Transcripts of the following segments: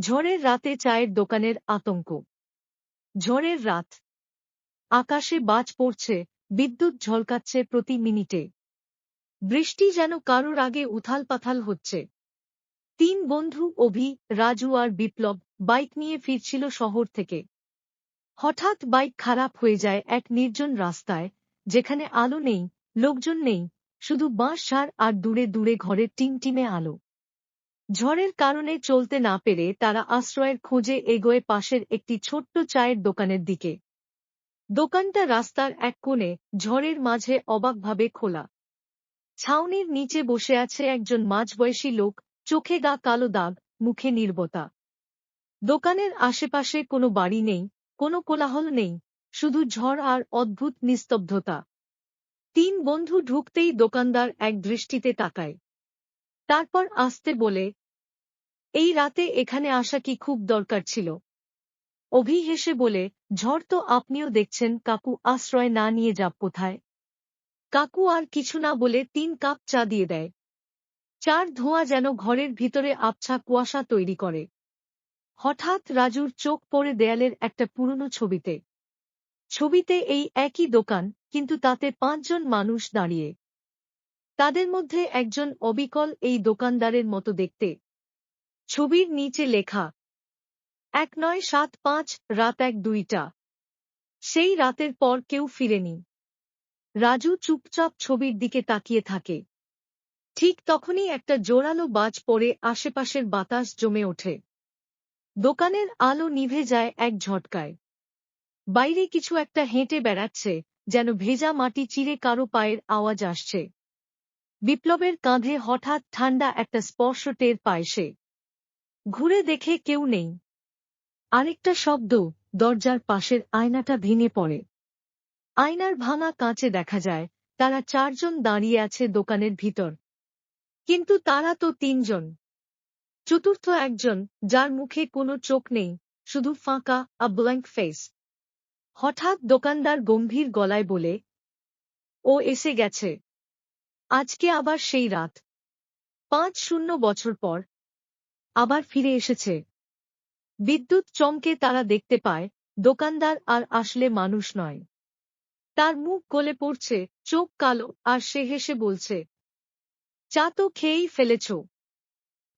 ঝড়ের রাতে চায়ের দোকানের আতঙ্ক। ঝড়ের রাত। আকাশে বাজ পড়ছে, বিদ্যুৎ ঝলকাচ্ছে প্রতি মিনিটে। বৃষ্টি যেন কারোর আগে উথাল পাথাল হচ্ছে। তিন বন্ধু, অভি, রাজু আর বিপ্লব বাইক নিয়ে ফিরছিল শহর থেকে। হঠাৎ বাইক খারাপ হয়ে যায় এক নির্জন রাস্তায়, যেখানে আলো নেই, লোকজন নেই, শুধু বাঁশ, ঝাড় আর দূরে দূরে ঘরের টিমটিমে আলো। ঝড়ের কারণে চলতে না পেরে তারা আশ্রয়ের খোঁজে এগোয় পাশের একটি ছোট্ট চায়ের দোকানের দিকে। দোকানটা রাস্তার এক কোণে ঝড়ের মাঝে অবাকভাবে খোলা। ছাউনির নিচে বসে আছে একজন মাঝবয়সী লোক, চোখে গা কালো দাগ, মুখে নির্বতা। দোকানের আশেপাশে কোনো বাড়ি নেই, কোনো কোলাহল নেই, শুধু ঝড় আর অদ্ভুত নিস্তব্ধতা। তিন বন্ধু ঢুকতেই দোকানদার এক দৃষ্টিতে তাকায়। তারপর আসতে বলে এই রাতে এখানে আসা কি খুব দরকার ছিল? অভি হেসে বলে, ঝড় তো আপনিও দেখছেন, কাকু আশ্রয় না নিয়ে যাব কোথায়? কাকু আর কিছু না বলে তিন কাপ চা দিয়ে দেয়। চার ধোঁয়া যেন ঘরের ভিতরে আবছা কুয়াশা তৈরি করে। হঠাৎ রাজুর চোখ পড়ে দেয়ালের একটা পুরনো ছবিতে। ছবিতে এই একই দোকান, কিন্তু তাতে পাঁচজন মানুষ দাঁড়িয়ে। তাদের মধ্যে একজন অবিকল এই দোকানদারের মতো দেখতে। ছবির নিচে লেখা, এক নয় সাত পাঁচ, রাত এক দুইটা। সেই রাতের পর কেউ ফিরেনি। রাজু চুপচাপ ছবির দিকে তাকিয়ে থাকে। ঠিক তখনই একটা জোরালো বাজ পড়ে আশেপাশের বাতাস জমে ওঠে। দোকানের আলো নিভে যায় এক ঝটকায়। বাইরে কিছু একটা হেঁটে বেড়াচ্ছে, যেন ভেজা মাটি চিরে কারও পায়ের আওয়াজ আসছে। বিপ্লবের কাঁধে হঠাৎ ঠান্ডা একটা স্পর্শ টের পায় সে। ঘুরে দেখে কেউ নেই। আরেকটা শব্দ দরজার পাশের আয়নাটা ভেঙে পড়ে। আয়নার ভাঙা কাঁচে দেখা যায়, তারা চারজন দাঁড়িয়ে আছে দোকানের ভিতর। কিন্তু তারা তো তিনজন। চতুর্থ একজন, যার মুখে কোনো চোখ নেই, শুধু ফাঁকা, আ ব্ল্যাঙ্ক ফেস। হঠাৎ দোকানদার গম্ভীর গলায় বলে, ও এসে গেছে। আজকে আবার সেই রাত। পাঁচ শূন্য বছর পর আবার ফিরে এসেছে। বিদ্যুৎ চমকে তারা দেখতে পায়, দোকানদার আর আসলে মানুষ নয়। তার মুখ গলে পড়ছে, চোখ কালো, আর সে হেসে বলছে, চা তো খেয়েই ফেলেছ।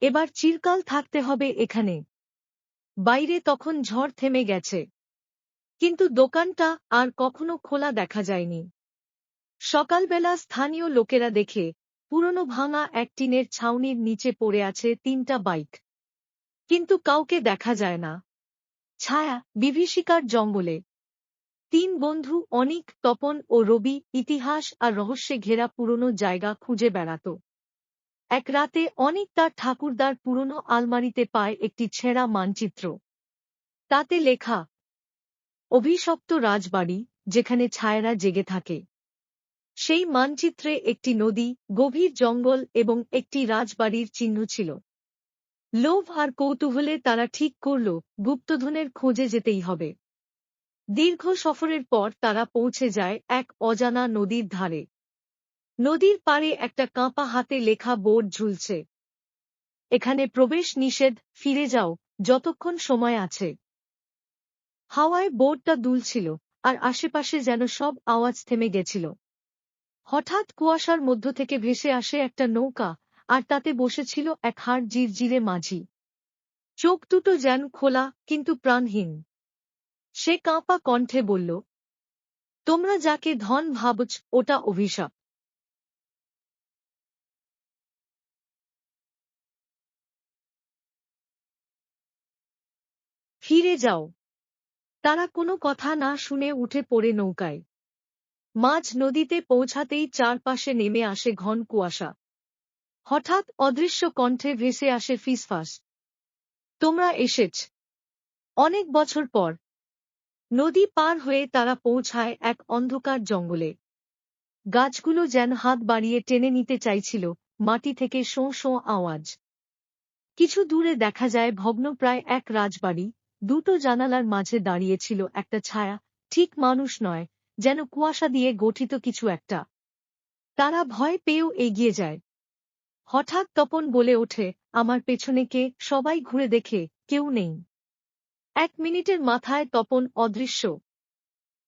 এবার চিরকাল থাকতে হবে এখানে। বাইরে তখন ঝড় থেমে গেছে। কিন্তু দোকানটা আর কখনো খোলা দেখা যায়নি। সকালবেলা স্থানীয় লোকেরা দেখে, পুরনো ভাঙা এক টিনের ছাউনির নিচে পড়ে আছে তিনটা বাইক। কিন্তু কাউকে দেখা যায় না। ছায়া, বিভীষিকার জঙ্গলে। তিন বন্ধু, অনিক, তপন ও রবি, ইতিহাস আর রহস্যে ঘেরা পুরনো জায়গা খুঁজে বেড়াত। এক রাতে অনিক তার ঠাকুরদার পুরনো আলমারিতে পায় একটি ছেঁড়া মানচিত্র। তাতে লেখা, অভিশপ্ত রাজবাড়ি, যেখানে ছায়ারা জেগে থাকে। সেই মানচিত্রে একটি নদী, গভীর জঙ্গল এবং একটি রাজবাড়ির চিহ্ন ছিল। লোভ আর কৌতূহলে তারা ঠিক করল, গুপ্তধনের খোঁজে যেতেই হবে। দীর্ঘ সফরের পর তারা পৌঁছে যায় এক অজানা নদীর ধারে। নদীর পাড়ে একটা কাঁপা হাতে লেখা বোর্ড ঝুলছে। এখানে প্রবেশ নিষেধ, ফিরে যাও, যতক্ষণ সময় আছে। হাওয়ায় বোর্ডটা দুলছিল, আর আশেপাশে যেন সব আওয়াজ থেমে গেছিল। হঠাৎ কুয়াশার মধ্য থেকে ভেসে আসে একটা নৌকা আর তাতে বসেছিল এক হাড় জিরজিরে মাঝি। চোখ দুটো যেন খোলা, কিন্তু প্রাণহীন। সে কাঁপা কণ্ঠে বলল, তোমরা যাকে ধন ভাবছ, ওটা অভিশাপ। ফিরে যাও। তারা কোনো কথা না শুনে উঠে পড়ে নৌকায়। মাঝ নদীতে পৌঁছাতেই চারপাশে নেমে আসে ঘন কুয়াশা। হঠাৎ অদৃশ্য কণ্ঠে ভেসে আসে ফিসফাস। তোমরা এসেছ। অনেক বছর পর। নদী পার হয়ে তারা পৌঁছায় এক অন্ধকার জঙ্গলে। গাছগুলো যেন হাত বাড়িয়ে টেনে নিতে চাইছিল, মাটি থেকে শোঁ শোঁ আওয়াজ। কিছু দূরে দেখা যায় ভগ্নপ্রায় এক রাজবাড়ি, দুটো জানালার মাঝে দাঁড়িয়েছিল একটা ছায়া, ঠিক মানুষ নয়, যেন কুয়াশা দিয়ে গঠিত কিছু একটা। তারা ভয় পেয়েও এগিয়ে যায়। হঠাৎ তপন বলে ওঠে, আমার পেছনে কে? সবাই ঘুরে দেখে, কেউ নেই। এক মিনিটের মাথায় তপন অদৃশ্য।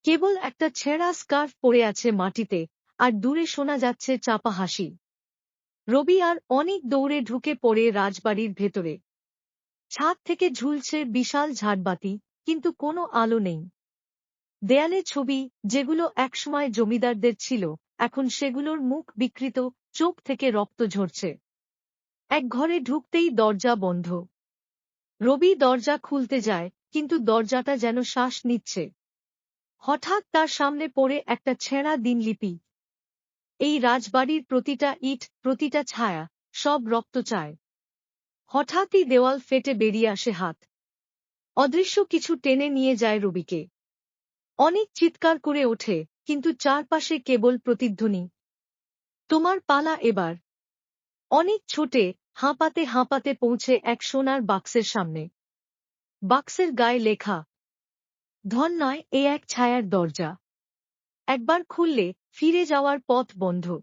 কেবল একটা ছেঁড়া স্কার্ফ পড়ে আছে মাটিতে, আর দূরে শোনা যাচ্ছে চাপা হাসি। রবি আর অনেক দৌড়ে ঢুকে পড়ে রাজবাড়ির ভেতরে। ছাদ থেকে ঝুলছে বিশাল ঝাড়বাতি, কিন্তু কোনো আলো নেই। দেয়ালে ছবি, যেগুলো একসময় জমিদারদের ছিল, এখন সেগুলোর মুখ বিকৃত চোখ থেকে রক্ত ঝরছে। এক ঘরে ঢুকতেই দরজা বন্ধ। রবি দরজা খুলতে যায়, কিন্তু দরজাটা যেন শ্বাস নিচ্ছে। হঠাৎ তার সামনে পড়ে একটা ছেঁড়া দিনলিপি। এই রাজবাড়ির প্রতিটা ইট, প্রতিটা ছায়া, সব রক্ত চায়। হঠাৎই দেওয়াল ফেটে বেরিয়ে আসে হাত। অদৃশ্য কিছু টেনে নিয়ে যায় রবিকে। অনেক চিৎকার করে ওঠে, কিন্তু চারপাশে কেবল প্রতিধ্বনি। তোমার পালা এবার। অনেক ছোটে হাঁপাতে হাঁপাতে পৌঁছে এক সোনার বাক্সের সামনে। বাক্সের গায়ে লেখা, ধন নয় এ এক ছায়ার দরজা। একবার খুললে ফিরে যাওয়ার পথ বন্ধ।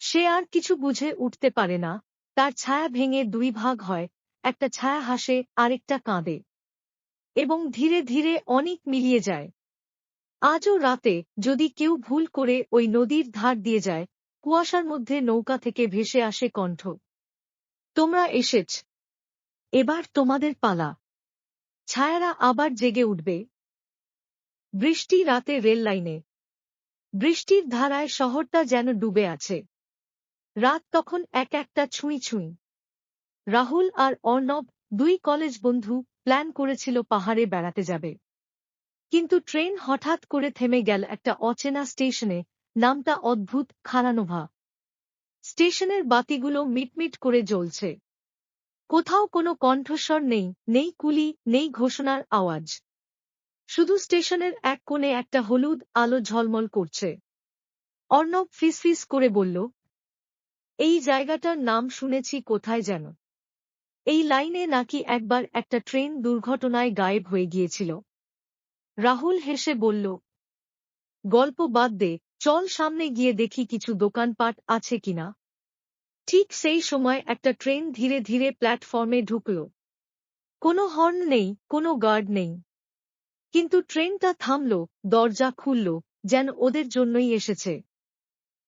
সে আর কিছু বুঝে উঠতে পারে না। তার ছায়া ভেঙে দুই ভাগ হয়, একটা ছায়া হাসে, আরেকটা কাঁদে। এবং ধীরে ধীরে অনেক মিলিয়ে যায়। আজও রাতে যদি কেউ ভুল করে ওই নদীর ধার দিয়ে যায় কুয়াশার মধ্যে নৌকা থেকে ভেসে আসে কণ্ঠ। তোমরা এসেছ। এবার তোমাদের পালা। ছায়ারা আবার জেগে উঠবে। বৃষ্টি রাতে রেল লাইনে। বৃষ্টির ধারায় শহরটা যেন ডুবে আছে। রাত তখন এক একটা ছুঁই ছুঁই। রাহুল আর অর্ণব, দুই কলেজ বন্ধু, প্ল্যান করেছিল পাহাড়ে বেড়াতে যাবে। কিন্তু ট্রেন হঠাৎ করে থেমে গেল একটা অচেনা স্টেশনে নামটা অদ্ভুত খারানোভা স্টেশনের বাতিগুলো মিটমিট করে জ্বলছে। কোথাও কোনো কণ্ঠস্বর নেই নেই কুলি, নেই ঘোষণার আওয়াজ। শুধু স্টেশনের এক কোণে একটা হলুদ আলো ঝলমল করছে। অর্ণব ফিসফিস করে বলল, এই জায়গাটার নাম শুনেছি কোথায় যেন। এই লাইনে নাকি একবার একটা ট্রেন দুর্ঘটনায় গায়েব হয়ে গিয়েছিল। রাহুল হেসে বলল, গল্প বাদ দে চল সামনে গিয়ে দেখি কিছু দোকানপাট আছে কিনা। ঠিক সেই সময় একটা ট্রেন ধীরে ধীরে প্ল্যাটফর্মে ঢুকল। কোনো হর্ন নেই, কোনো গার্ড নেই। কিন্তু ট্রেনটা থামল, দরজা খুলল, যেন ওদের জন্যই এসেছে।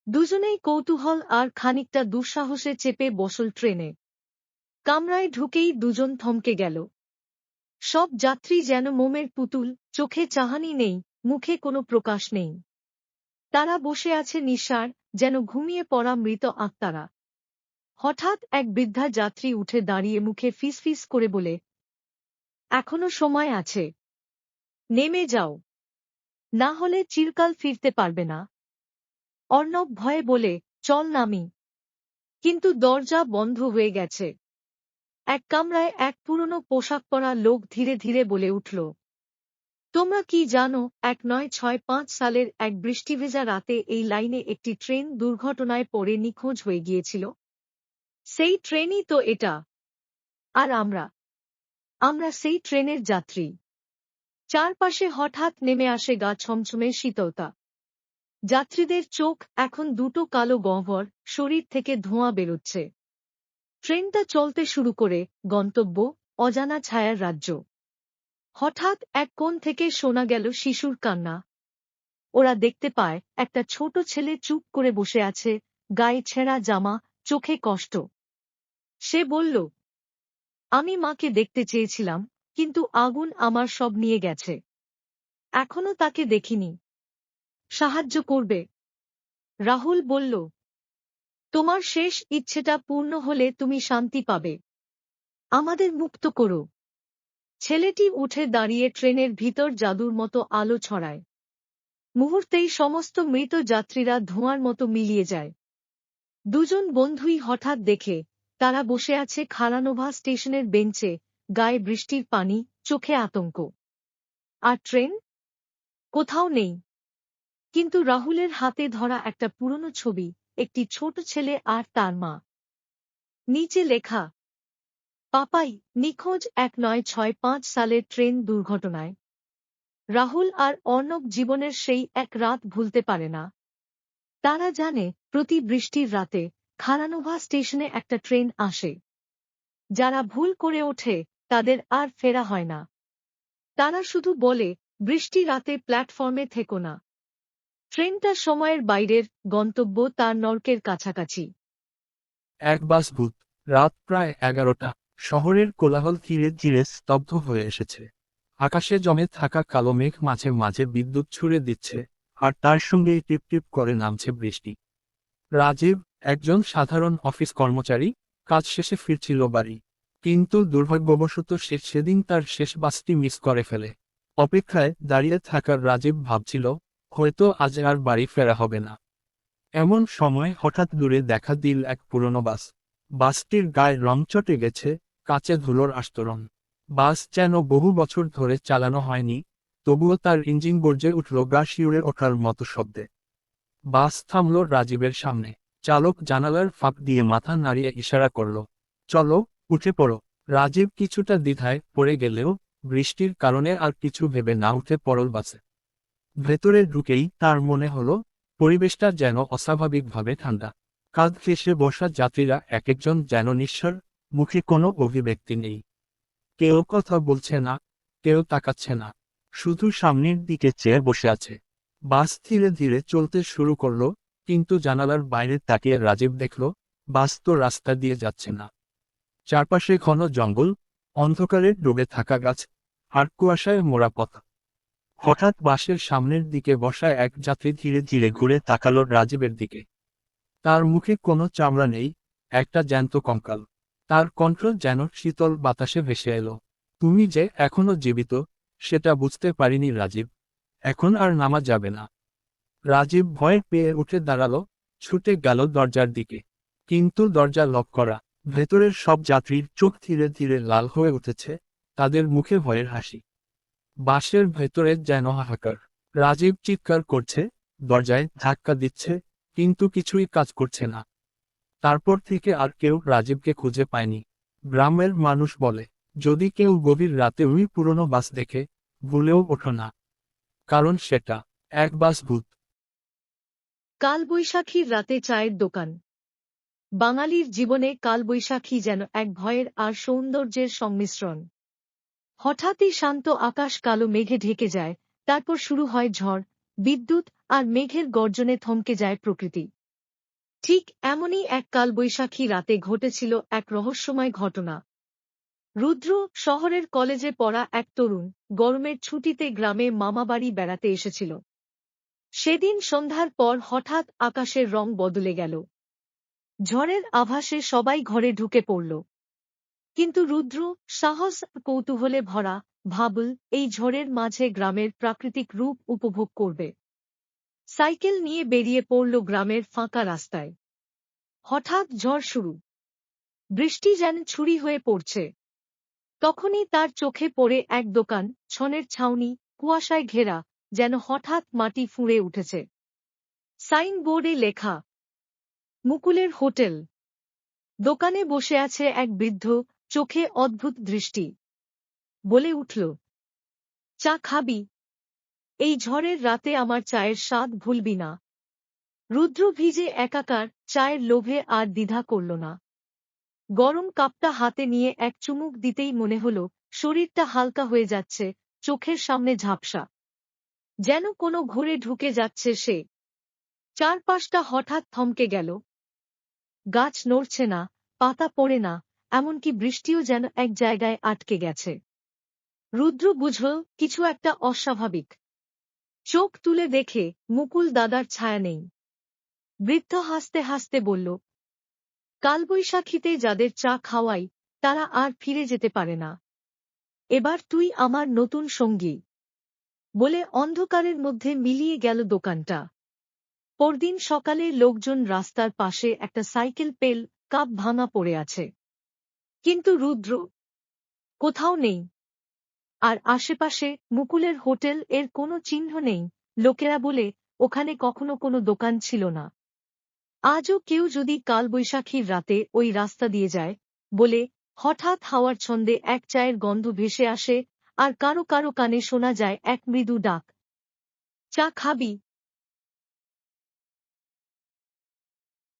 দুজনেই কৌতূহল আর খানিকটা দুঃসাহসে চেপে বসল ট্রেনে। কামরায় ঢুকেই দুজন থমকে গেল। সব যাত্রী যেন মোমের পুতুল, চোখে চাহানি নেই, মুখে কোনো প্রকাশ নেই। তারা বসে আছে নিঃসার যেন ঘুমিয়ে পড়া মৃত আত্মারা। হঠাৎ এক বৃদ্ধা যাত্রী উঠে দাঁড়িয়ে মুখে ফিসফিস করে বলে, এখনও সময় আছে। নেমে যাও। না হলে চিরকাল ফিরতে পারবে না। অর্ণব ভয়ে বলে, চল নামি। কিন্তু দরজা বন্ধ হয়ে গেছে। এক কামরায় এক পুরনো পোশাক পরা লোক ধীরে ধীরে বলে উঠল তোমরা কি জানো, এক নয় ছয় পাঁচ সালের এক বৃষ্টিভেজা রাতে এই লাইনে একটি ট্রেন দুর্ঘটনায় পড়ে নিখোঁজ হয়ে গিয়েছিল? সেই ট্রেনই তো এটা। আর আমরা? আমরা সেই ট্রেনের যাত্রী। চারপাশে হঠাৎ নেমে আসে গা ছমছমে শীতলতা। যাত্রীদের চোখ এখন দুটো কালো গহ্বর, শরীর থেকে ধোঁয়া বেরোচ্ছে। ট্রেনটা চলতে শুরু করে গন্তব্য, অজানা ছায়ার রাজ্য। হঠাৎ এক কোণ থেকে শোনা গেল শিশুর কান্না। ওরা দেখতে পায়, একটা ছোট ছেলে চুপ করে বসে আছে, গায়ে ছেঁড়া জামা, চোখে কষ্ট। সে বলল, আমি মাকে দেখতে চেয়েছিলাম, কিন্তু আগুন আমার সব নিয়ে গেছে। এখনও তাকে দেখিনি। সাহায্য করবে। রাহুল বলল, তোমার শেষ ইচ্ছেটা পূর্ণ হলে তুমি শান্তি পাবে। আমাদের মুক্ত করো। ছেলেটি উঠে দাঁড়িয়ে ট্রেনের ভিতর জাদুর মতো আলো ছড়ায়। মুহূর্তেই সমস্ত মৃত যাত্রীরা ধোঁয়ার মতো মিলিয়ে যায়। দুজন বন্ধুই হঠাৎ দেখে, তারা বসে আছে খারানোভা স্টেশনের বেঞ্চে, গায়ে বৃষ্টির পানি, চোখে আতঙ্ক। আর ট্রেন? কোথাও নেই। কিন্তু রাহুলের হাতে ধরা একটা পুরনো ছবি, একটি ছোট ছেলে আর তার মা। নিচে লেখা পাপাই, নিখোঁজ এক নয় ছয় পাঁচ সালের ট্রেন দুর্ঘটনায়। রাহুল আর অর্ণব জীবনের সেই এক রাত ভুলতে পারে না। তারা জানে, প্রতি বৃষ্টির রাতে খারানোভা স্টেশনে একটা ট্রেন আসে। যারা ভুল করে ওঠে, তাদের আর ফেরা হয় না। তারা শুধু বলে, বৃষ্টি রাতে প্ল্যাটফর্মে থেকো না। ট্রেনটা সময়ের বাইরের গন্তব্য তার নরকের কাছাকাছি। এক বাস ভূত, রাত প্রায় এগারোটা। শহরের কোলাহল ধীরে ধীরে স্তব্ধ হয়ে এসেছে। আকাশে জমে থাকা কালো মেঘ মাঝে মাঝে বিদ্যুৎ ছুড়ে দিচ্ছে, আর তার সঙ্গেই টিপ টিপ করে নামছে বৃষ্টি। রাজীব, একজন সাধারণ অফিস কর্মচারী, কাজ শেষে ফিরছিল বাড়ি। কিন্তু দুর্ভাগ্যবশত সে সেদিন তার শেষ বাসটি মিস করে ফেলে। অপেক্ষায় দাঁড়িয়ে থাকার রাজীব ভাবছিল, হয়তো আজ আর বাড়ি ফেরা হবে না। এমন সময় হঠাৎ দূরে দেখা দিল এক পুরনো বাস। বাসটির গায়ে রং চটে গেছে কাঁচে ধুলোর আস্তরণ। বাস যেন বহু বছর ধরে চালানো হয়নি, তবুও তার ইঞ্জিন গর্জে উঠল গা শিউরে ওঠার মতো শব্দে। বাস থামল রাজীবের সামনে। চালক জানালার ফাঁক দিয়ে মাথা নাড়িয়ে ইশারা করল, চলো, উঠে পড়ো। রাজীব কিছুটা দ্বিধায় পড়ে গেলেও বৃষ্টির কারণে আর কিছু ভেবে না উঠে পড়ল বাসে। ভেতরে ঢুকেই তার মনে হলো, পরিবেশটা যেন অস্বাভাবিকভাবে ঠান্ডা। কাঁধ ঘেঁষে বসা যাত্রীরা এক একজন যেন নিঃস্বর মুখে কোনো অভিব্যক্তি নেই। কেউ কথা বলছে না, কেউ তাকাচ্ছে না। শুধু সামনের দিকে চেয়ে বসে আছে। বাস ধীরে ধীরে চলতে শুরু করল, কিন্তু জানালার বাইরে তাকিয়ে রাজীব দেখল, বাস তো রাস্তা দিয়ে যাচ্ছে না। চারপাশে ঘন জঙ্গল, অন্ধকারে ডুবে থাকা গাছ আর কুয়াশায় মোড়া পথ। হঠাৎ বাসের সামনের দিকে বসা এক যাত্রী ধীরে ধীরে ঘুরে তাকালো রাজীবের দিকে। তার মুখে কোনো চামড়া নেই, একটা জ্যান্ত কঙ্কাল। তার কণ্ঠ যেন শীতল বাতাসে ভেসে এলো। তুমি যে এখনও জীবিত, সেটা বুঝতে পারিনি রাজীব। এখন আর নামা যাবে না। রাজীব ভয় পেয়ে উঠে দাঁড়াল, ছুটে গেল দরজার দিকে। কিন্তু দরজা লক করা, ভেতরের সব যাত্রীর চোখ ধীরে ধীরে লাল হয়ে উঠেছে, তাদের মুখে ভয়ের হাসি। বাসের ভেতরে যেন হাহাকার। রাজীব চিৎকার করছে, দরজায় ধাক্কা দিচ্ছে, কিন্তু কিছুই কাজ করছে না। তারপর থেকে আর কেউ রাজীবকে খুঁজে পায়নি। গ্রামের মানুষ বলে, যদি কেউ গভীর রাতে ওই পুরনো বাস দেখে, ভুলেও ওঠো না। কারণ সেটা এক বাস ভূত। কালবৈশাখীর রাতে চায়ের দোকান। বাঙালির জীবনে কালবৈশাখী যেন এক ভয়ের আর সৌন্দর্যের সংমিশ্রণ। হঠাৎই শান্ত আকাশ কালো মেঘে ঢেকে যায়, তারপর শুরু হয় ঝড়, বিদ্যুৎ আর মেঘের গর্জনে থমকে যায় প্রকৃতি। ঠিক এমনই এক কালবৈশাখী রাতে ঘটেছিল এক রহস্যময় ঘটনা। রুদ্র শহরের কলেজে পড়া এক তরুণ গরমের ছুটিতে গ্রামে মামাবাড়ি বেড়াতে এসেছিল। সেদিন সন্ধ্যার পর হঠাৎ আকাশের রং বদলে গেল। ঝড়ের আভাসে সবাই ঘরে ঢুকে পড়ল। কিন্তু রুদ্র সাহস কৌতূহলে ভরা ভাবল, এই ঝড়ের মাঝে গ্রামের প্রাকৃতিক রূপ উপভোগ করবে। সাইকেল নিয়ে বেরিয়ে পড়ল গ্রামের ফাঁকা রাস্তায়। হঠাৎ ঝড় শুরু। বৃষ্টি যেন ছুরি হয়ে পড়ছে। তখনই তার চোখে পড়ে এক দোকান, ছনের ছাউনি, কুয়াশায় ঘেরা, যেন হঠাৎ মাটি ফুঁড়ে উঠেছে। সাইনবোর্ডে লেখা, মুকুলের হোটেল। দোকানে বসে আছে এক বৃদ্ধ, চোখে অদ্ভুত দৃষ্টি। বলে উঠল, চা খাবি? এই ঝড়ের রাতে আমার চায়ের স্বাদ ভুলবি না। রুদ্র ভিজে একাকার চায়ের লোভে আর দ্বিধা করল না। গরম কাপটা হাতে নিয়ে এক চুমুক দিতেই মনে হল, শরীরটা হালকা হয়ে যাচ্ছে, চোখের সামনে ঝাপসা। যেন কোনো ঘুরে ঢুকে যাচ্ছে সে। চারপাশটা হঠাৎ থমকে গেল। গাছ নড়ছে না, পাতা পড়ে না, এমনকি বৃষ্টিও যেন এক জায়গায় আটকে গেছে। রুদ্র বুঝল, কিছু একটা অস্বাভাবিক। চোখ তুলে দেখে মুকুল দাদার ছায়া নেই। বৃদ্ধ হাসতে হাসতে বলল, কালবৈশাখীতে যাদের চা খাওয়াই, তারা আর ফিরে যেতে পারে না। এবার তুই আমার নতুন সঙ্গী, বলে অন্ধকারের মধ্যে মিলিয়ে গেল দোকানটা। পরদিন সকালে লোকজন রাস্তার পাশে একটা সাইকেল পেল, কাপ ভাঙা পড়ে আছে। কিন্তু রুদ্র কোথাও নেই। আর আশেপাশে মুকুলের হোটেল এর কোনো চিহ্ন নেই। লোকেরা বলে, ওখানে কখনো কোনো দোকান ছিল না। আজও কেউ যদি কালবৈশাখীর রাতে ওই রাস্তা দিয়ে যায়, বলে, হঠাৎ হাওয়ার ছন্দে এক চায়ের গন্ধ ভেসে আসে আর কারও কারও কানে শোনা যায় এক মৃদু ডাক। চা খাবি?